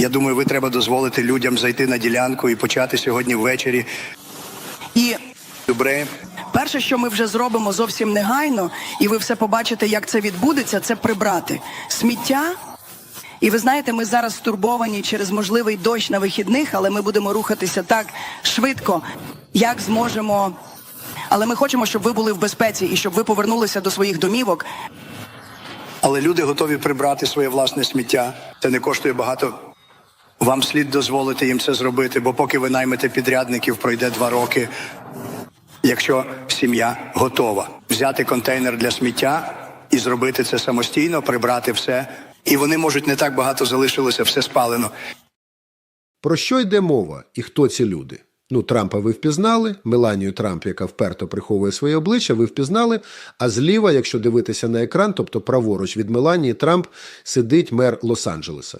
Я думаю, ви треба дозволити людям зайти на ділянку і почати сьогодні ввечері. І Добре, перше, що ми вже зробимо зовсім негайно, і ви все побачите, як це відбудеться, це прибрати сміття. І ви знаєте, ми зараз стурбовані через можливий дощ на вихідних, але ми будемо рухатися так швидко, як зможемо. Але ми хочемо, щоб ви були в безпеці і щоб ви повернулися до своїх домівок. але люди готові прибрати своє власне сміття. Це не коштує багато. Вам слід дозволити їм це зробити, бо поки ви наймете підрядників, пройде два роки. Якщо сім'я готова взяти контейнер для сміття і зробити це самостійно, прибрати все, і вони можуть не так багато залишилося, все спалено. Про що йде мова і хто ці люди? Ну, Трампа ви впізнали, Меланію Трамп, яка вперто приховує своє обличчя, ви впізнали. А зліва, якщо дивитися на екран, тобто праворуч від Меланії Трамп, сидить мер Лос-Анджелеса.